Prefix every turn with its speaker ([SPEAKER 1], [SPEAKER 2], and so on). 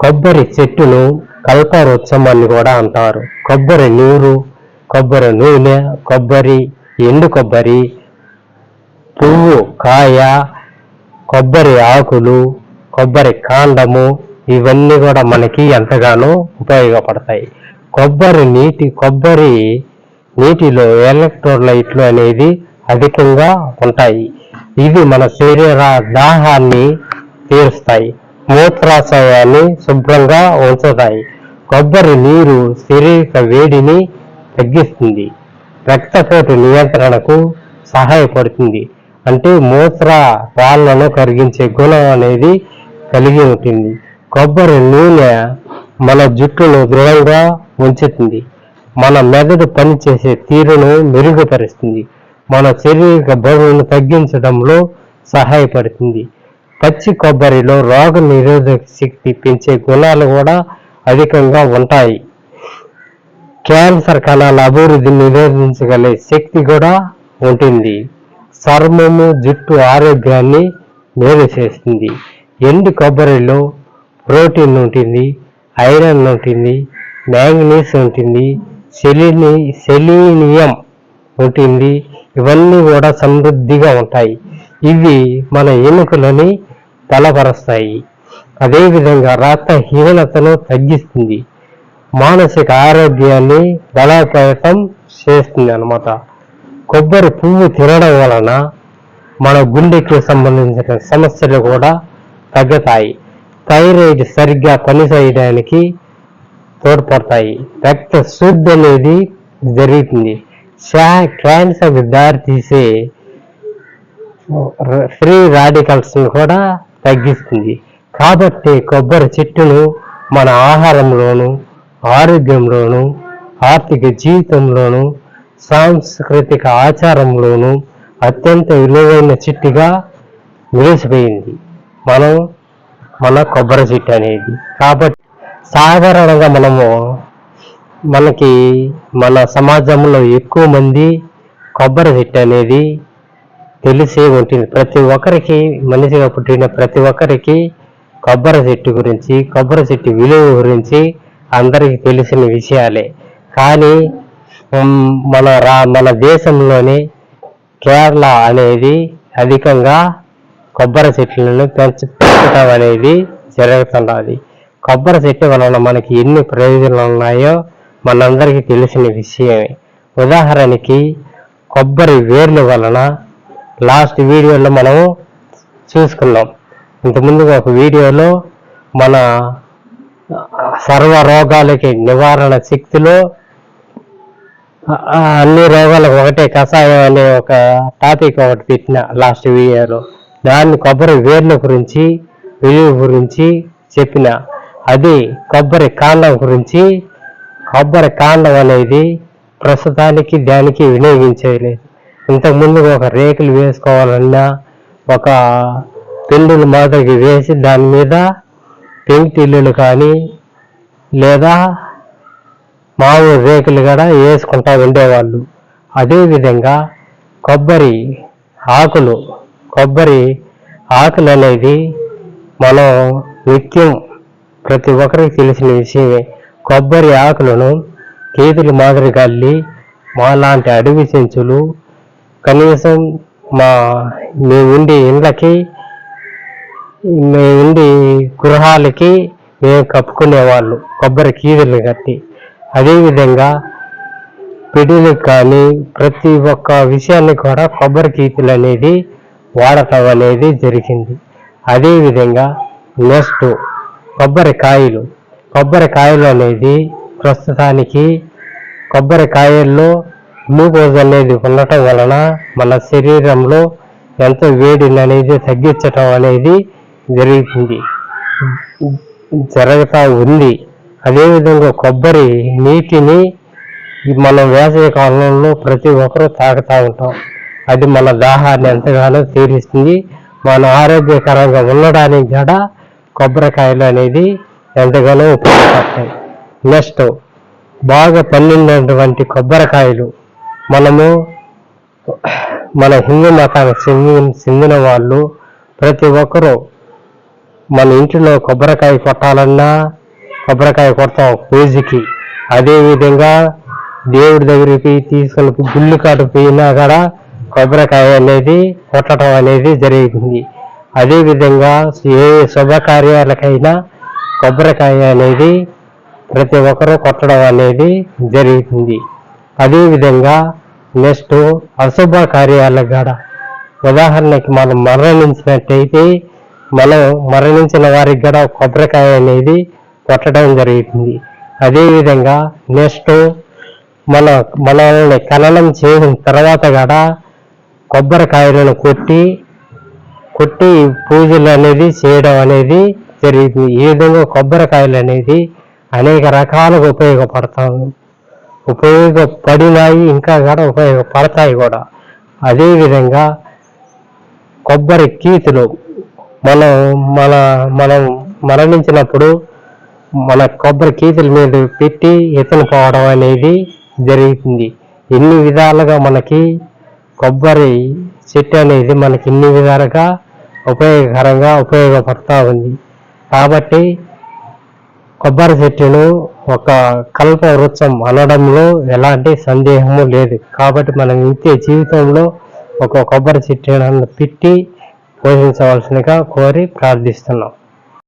[SPEAKER 1] కొబ్బరి చెట్టును కల్పవృక్షం అని కూడా అంటారు. కొబ్బరి నూరు కొబ్బరి నూనె కొబ్బరి ఎండు కొబ్బరి పువ్వు కాయ కొబ్బరి ఆకులు కొబ్బరి కాండము ఇవన్నీ కూడా మనకి ఎంతగానో ఉపయోగపడతాయి. కొబ్బరి నీటి కొబ్బరి నీటిలో ఎలక్ట్రోలైట్లు అనేది అధికంగా ఉంటాయి. ఇవి మన శరీర దాహాన్ని తీరుస్తాయి. మూత్రాశయాన్ని శుభ్రంగా ఉంచుతాయి. కొబ్బరి నీరు శరీర వేడిని తగ్గిస్తుంది. రక్తపోటు నియంత్రణకు సహాయపడుతుంది. అంటే మూత్ర రాళ్ళను కరిగించే గుణం అనేది కలిగి ఉంటుంది. కొబ్బరి నూనె మన జుట్టును దృఢంగా ఉంచుతుంది. మన మెదడు పనిచేసే తీరును మెరుగుపరుస్తుంది. మన శరీర బరువును తగ్గించడంలో సహాయపడుతుంది. పచ్చి కొబ్బరిలో రోగ నిరోధక శక్తి పెంచే గుణాలు కూడా అధికంగా ఉంటాయి. క్యాన్సర్ కణాల అభివృద్ధి నిరోధించగలే శక్తి కూడా ఉంటుంది. చర్మము జుట్టు ఆరోగ్యాన్ని మేలు చేస్తుంది. ఎండు కొబ్బరిలో ప్రోటీన్ ఉంటుంది ఐరన్ ఉంటుంది మ్యాంగనీస్ ఉంటుంది సెలిని సెలీనియం ఉంటుంది. ఇవన్నీ కూడా సమృద్ధిగా ఉంటాయి. ఇవి మన ఎముకలని బలపరుస్తాయి అదేవిధంగా రక్తహీనతను తగ్గిస్తుంది. మానసిక ఆరోగ్యాన్ని బలోపేతం చేస్తుంది అన్నమాట. కొబ్బరి పువ్వు తినడం వలన మన గుండెకి సంబంధించిన సమస్యలు కూడా తగ్గుతాయి. థైరాయిడ్ సరిగ్గా పనిచేయడానికి తోడ్పడతాయి. రక్త శుద్ధి అనేది జరుగుతుంది. శా- దారితీసే ఫ్రీ రాడికల్స్ కూడా తగ్గిస్తుంది. కాబట్టి కొబ్బరి చెట్టును మన ఆహారంలోను ఆరోగ్యంలోను ఆర్థిక జీవితంలోను సాంస్కృతిక ఆచారంలోను అత్యంత విలువైన చెట్టుగా వేసిపోయింది మనం మన కొబ్బరి చెట్టు అనేది. కాబట్టి సాధారణంగా మనము మనకి మన సమాజంలో ఎక్కువ మంది కొబ్బరి చెట్టు అనేది తెలిసే ఉంటుంది. ప్రతి ఒక్కరికి మనిషిగా పుట్టిన ప్రతి ఒక్కరికి కొబ్బరి చెట్టు గురించి కొబ్బరి చెట్టు విలువ గురించి అందరికీ తెలిసిన విషయాలే. కానీ మన రా మన దేశంలోని కేరళ అనేది అధికంగా కొబ్బరి చెట్లను పెంచ పెంచడం అనేది జరుగుతున్నది. కొబ్బరి చెట్టు వలన మనకి ఎన్ని ప్రయోజనాలు ఉన్నాయో మనందరికీ తెలిసిన విషయమే. ఉదాహరణకి కొబ్బరి వేర్ల వలన లాస్ట్ వీడియోలో మనం చూసుకున్నాం. ఇంతకుముందు ఒక వీడియోలో మన సర్వ రోగాలకి నివారణ శక్తిలో అన్ని రోగాలకు ఒకటే కషాయం అనే ఒక టాపిక్ ఒకటి పెట్టిన లాస్ట్ వీడియోలో. దాన్ని కొబ్బరి వేర్ల గురించి విలువ గురించి చెప్పిన. అది కొబ్బరి కాండం గురించి కొబ్బరి కాండం అనేది ప్రస్తుతానికి దానికి వినియోగించలేదు. ఇంతకుముందు ఒక రేకులు వేసుకోవాలన్నా ఒక పిండులు మాదిరికి వేసి దాని మీద పెంకిళ్ళు కానీ లేదా మామూలు రేకులు కూడా వేసుకుంటా ఉండేవాళ్ళు. అదేవిధంగా కొబ్బరి ఆకులు కొబ్బరి ఆకులు అనేది మనం నిత్యం ప్రతి ఒక్కరికి తెలిసిన విషయమే. కొబ్బరి ఆకులను కేతులు మాదిరిగా గల్లి మాలాంటి అడవి చెంచులు కనీసం మా మేము ఉండే ఇండ్లకి మేము ఉండి గృహాలకి మేము కప్పుకునేవాళ్ళు కొబ్బరి కీదులు కట్టి. అదేవిధంగా పిడులకు కానీ ప్రతి ఒక్క విషయాన్ని కూడా కొబ్బరి కీతులు అనేది వాడటం అనేది జరిగింది. అదేవిధంగా నెక్స్ట్ కొబ్బరికాయలు కొబ్బరికాయలు అనేది ప్రస్తుతానికి కొబ్బరికాయల్లో గ్లూకోజ్ అనేది ఉండటం వలన మన శరీరంలో ఎంతో వేడిని అనేది తగ్గించటం అనేది జరుగుతుంది జరుగుతూ ఉంది. అదేవిధంగా కొబ్బరి నీటిని మనం వేసవి కాలంలో ప్రతి ఒక్కరూ తాగుతూ ఉంటాం. అది మన దాహాన్ని ఎంతగానో తీరుస్తుంది. మన ఆరోగ్యకరంగా ఉండడానికి కూడా కొబ్బరికాయలు అనేది ఎంతగానో ఉపయోగపడతాయి. నెక్స్ట్ బాగా పండినటువంటి కొబ్బరికాయలు. మనము మన హిందూ మతానికి చెందిన చెందిన వాళ్ళు ప్రతి ఒక్కరూ మన ఇంటిలో కొబ్బరికాయ కొట్టాలన్నా కొబ్బరికాయ కొడతాం పేజీకి. అదే విధంగా దేవుడి దగ్గరికి తీసుకుని గుళ్ళు కాటు పోయినా కూడా కొబ్బరికాయ అనేది కొట్టడం అనేది జరుగుతుంది అదే విధంగా ఏ శుభకార్యాలకైనా కొబ్బరికాయ అనేది ప్రతి ఒక్కరూ కొట్టడం అనేది జరుగుతుంది అదేవిధంగా నెక్స్ట్ అశుభ కార్యాలకు కూడా ఉదాహరణకి మనం మరణించినట్టయితే మనం మరణించిన వారికి కూడా కొబ్బరికాయ అనేది కొట్టడం జరుగుతుంది. అదేవిధంగా నెక్స్ట్ మన మనల్ని ఖననం చేసిన తర్వాత కూడా కొబ్బరికాయలను కొట్టి కొట్టి పూజలు అనేది చేయడం అనేది జరుగుతుంది. ఈ విధంగా కొబ్బరికాయలు అనేది అనేక రకాలుగా ఉపయోగపడతాము ఉపయోగపడినాయి ఇంకా కూడా ఉపయోగపడతాయి కూడా. అదేవిధంగా కొబ్బరి కీతులు మనం మన మనం మరణించినప్పుడు మన కొబ్బరి కీతుల మీద పెట్టి ఎత్తున పోవడం అనేది జరుగుతుంది. ఎన్ని విధాలుగా మనకి కొబ్బరి చెట్టు అనేది మనకి ఇన్ని విధాలుగా ఉపయోగకరంగా ఉపయోగపడతా ఉంది. కాబట్టి కొబ్బరి చెట్టును ఒక కల్ప వృక్షం అనడంలో ఎలాంటి సందేహము లేదు. కాబట్టి మనం నిత్య జీవితంలో ఒక కొబ్బరి చెట్టును పెట్టి పోషించవలసినగా కోరి ప్రార్థిస్తున్నాం.